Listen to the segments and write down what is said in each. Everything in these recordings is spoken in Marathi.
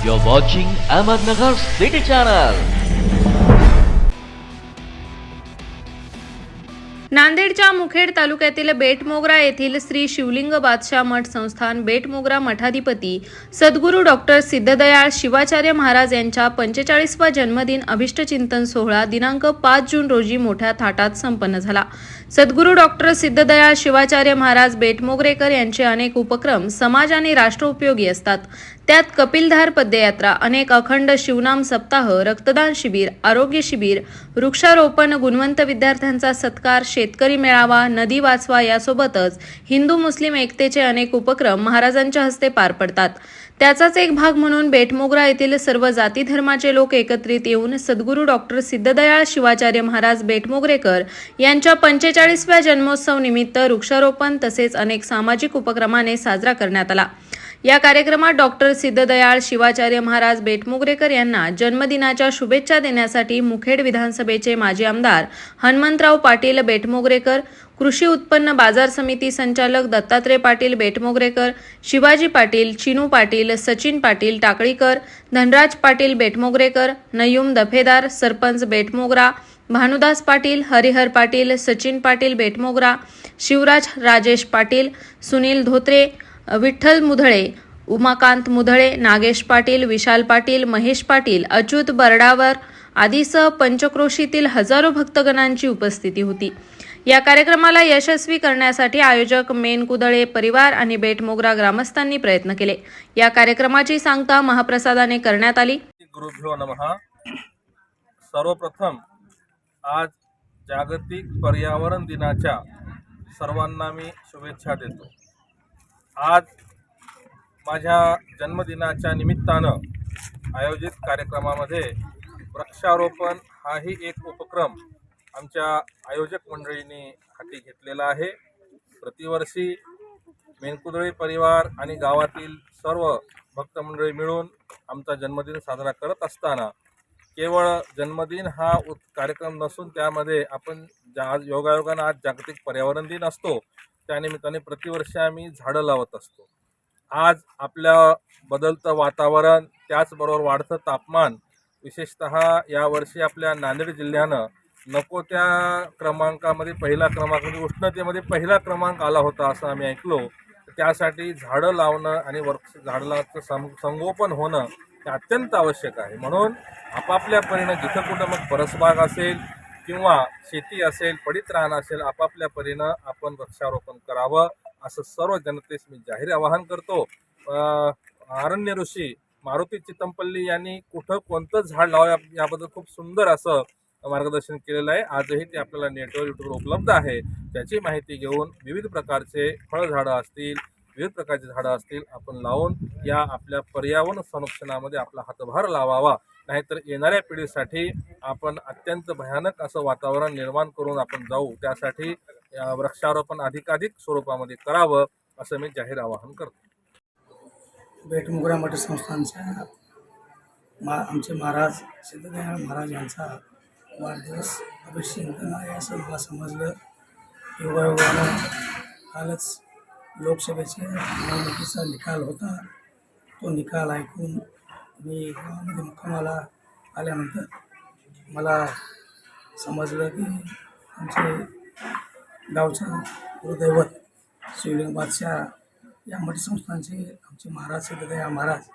You're watching Ahmednagar City Channel. नांदेडच्या मुखेड तालुक्यातील बेटमोगरा येथील श्री शिवलिंग बादशाह मठ संस्थान बेटमोगरा मठाधिपती सद्गुरू डॉक्टर सिद्धदयाळ शिवाचार्य महाराज यांच्या पंचेचाळीसवा जन्मदिन अभिष्टचिंतन सोहळा दिनांक पाच जून रोजी मोठ्या थाटात संपन्न झाला सद्गुरू डॉक्टर सिद्धदयाळ शिवाचार्य महाराज बेटमोगरेकर यांचे अनेक उपक्रम समाज आणि राष्ट्र उपयोगी असतात त्यात कपिलधार पदयात्रा अनेक अखंड शिवनाम सप्ताह रक्तदान शिबिर आरोग्य शिबिर वृक्षारोपण गुणवंत विद्यार्थ्यांचा सत्कार शेतकरी मेळावा नदी वाचवा यासोबतच हिंदू मुस्लिम एकतेचे अनेक उपक्रम महाराजांच्या हस्ते पार पडतात. त्याचाच एक भाग म्हणून बेटमोगरा येथील सर्व जाती धर्माचे लोक एकत्रित येऊन सद्गुरू डॉक्टर सिद्धदयाळ शिवाचार्य महाराज बेटमोगरेकर यांच्या पंचेचाळीसव्या जन्मोत्सव निमित्त वृक्षारोपण तसेच अनेक सामाजिक उपक्रमाने साजरा करण्यात आला. या कार्यक्रमात डॉक्टर सिद्धदयाळ शिवाचार्य महाराज बेटमुगरेकर यांना जन्मदिनाच्या शुभेच्छा देण्यासाठी मुखेड विधानसभेचे माजी आमदार हनुमंतराव पाटील बेटमोगरेकर कृषी उत्पन्न बाजार समिती संचालक दत्तात्रय पाटील बेटमोगरेकर शिवाजी पाटील चिनू पाटील सचिन पाटील टाकळीकर धनराज पाटील बेटमोगरेकर नयुम दफेदार सरपंच बेटमोगरा भानुदास पाटील हरिहर पाटील सचिन पाटील बेटमोगरा शिवराज राजेश पाटील सुनील धोत्रे विठ्ठल मुधळे उमाकांत मुधळे नागेश पाटील विशाल पाटील महेश पाटील अच्युत बर्डावर आदीसह पंचक्रोशीतील हजारो भक्तगणांची उपस्थिती होती. या कार्यक्रमाला यशस्वी करण्यासाठी आयोजक मेन कुदळे परिवार आणि बेटमोगरा ग्रामस्थांनी प्रयत्न केले. या कार्यक्रमाची सांगता महाप्रसादाने करण्यात आली. गुरुभ्यो सर्वप्रथम आज जागतिक पर्यावरण दिनाच्या सर्वांना मी शुभेच्छा देतो. आज माझ्या जन्मदिनाच्या निमित्तानं आयोजित कार्यक्रमामध्ये वृक्षारोपण हाही एक उपक्रम आमच्या आयोजक मंडळींनी हाती घेतलेला आहे. प्रतिवर्षी मेनकुदळी परिवार आणि गावातील सर्व भक्तमंडळी मिळून आमचा जन्मदिन साजरा करत असताना केवळ जन्मदिन हा उत कार्यक्रम नसून त्यामध्ये आपण ज्या आज योगायोगानं आज जागतिक पर्यावरण दिन असतो त्यानिमित्ताने प्रतिवर्षी आम्ही झाडं लावत असतो. आज आपल्या बदलतं वातावरण त्याचबरोबर वाढतं तापमान विशेषत यावर्षी आपल्या नांदेड जिल्ह्यानं नको त्या क्रमांकामध्ये पहिला क्रमांक म्हणजे उष्णतेमध्ये पहिला क्रमांक आला होता असं आम्ही ऐकलो. त्यासाठी झाडं लावणं आणि वृक्ष झाडाचं सं संगोपन होणं हे अत्यंत आवश्यक आहे. म्हणून आपापल्या परीनं जिथं कुठं मग परसबाग असेल किंवा शेती असेल पडित राहणं असेल आपापल्या परीनं आपण वृक्षारोपण करावं असं सर्व जनतेस मी जाहीर आवाहन करतो. आरण्य अरण्य ऋषी मारुती चितमपल्ली यांनी कुठं कोणतं झाड लावा याबद्दल खूप सुंदर असं मार्गदर्शन केलेलं आहे. आजही ते आपल्याला नेटवर युट्यूबवर उपलब्ध आहे. त्याची माहिती घेऊन विविध प्रकारचे फळझाडं असतील विविध प्रकारची झाडं असतील आपण लावून या आपल्या पर्यावरण संरक्षणामध्ये आपला हातभार लावावा. नाहीतर येणाऱ्या पिढीसाठी आपण अत्यंत भयानक असं वातावरण निर्माण करून आपण जाऊ. त्यासाठी वृक्षारोपण अधिकाधिक स्वरूपामध्ये करावं असं मी जाहीर आवाहन करतो. बेटमुगरा मठ संस्थानच्या मा आमचे महाराज सिद्धदयाळ महाराज यांचा वाढदिवस अभिषेकन आहे असं मला समजलं. योगायोगानं कालच लोकसभेचे निवडणुकीचा निकाल होता. तो निकाल ऐकून मी गावामध्ये मुक्कामाला आल्यानंतर मला समजलं की आमचे गावचं गुरुदैवत शिवलिंग बादशाह या मठ संस्थानचे आमचे महाराज सिद्धदया महाराज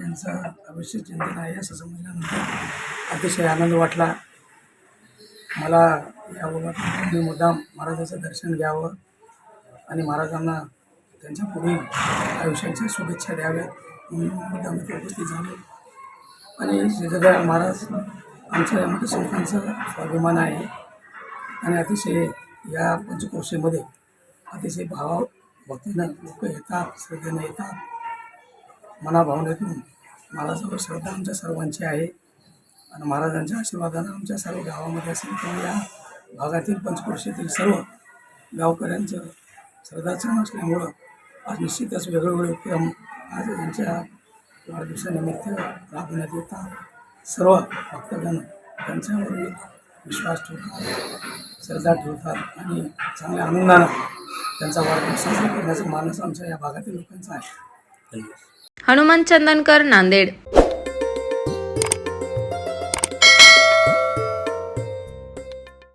यांचा अभिषेक चिंतन आहे असं समजल्यानंतर अतिशय आनंद वाटला. मला या मी मुद्दाम महाराजाचं दर्शन घ्यावं आणि महाराजांना त्यांच्या पुढील आयुष्याच्या शुभेच्छा द्याव्यात. म्हणून आम्ही त्या गोष्टी झालो. आणि सिद्धदया महाराज आमच्या या मोठ्या संस्थांचा स्वाभिमान आहे. आणि अतिशय या पंचक्रोशीमध्ये अतिशय भाव भक्तीनं लोक येतात श्रद्धेनं येतात. मनाभावनेतून महाराजांवर श्रद्धा आमच्या सर्वांची आहे. आणि महाराजांच्या आशीर्वादानं आमच्या सर्व गावामध्ये असेल किंवा या भागातील पंचक्रोशीतील सर्व गावकऱ्यांचं श्रद्धाचरण असल्यामुळं आज निश्चितच वेगवेगळे उपक्रम आज त्यांच्या वाढदिवसानिमित्त राबवण्यात येतात सर्व भक्तगण त्यांच्यावर विश्वास ठेवतात श्रद्धा ठेवतात आणि चांगल्या आनंदानं त्यांचा वाढदिवस साजरा करण्याचा मानस आमच्या या भागातील लोकांचा आहे. हनुमान चंदनकर नांदेड.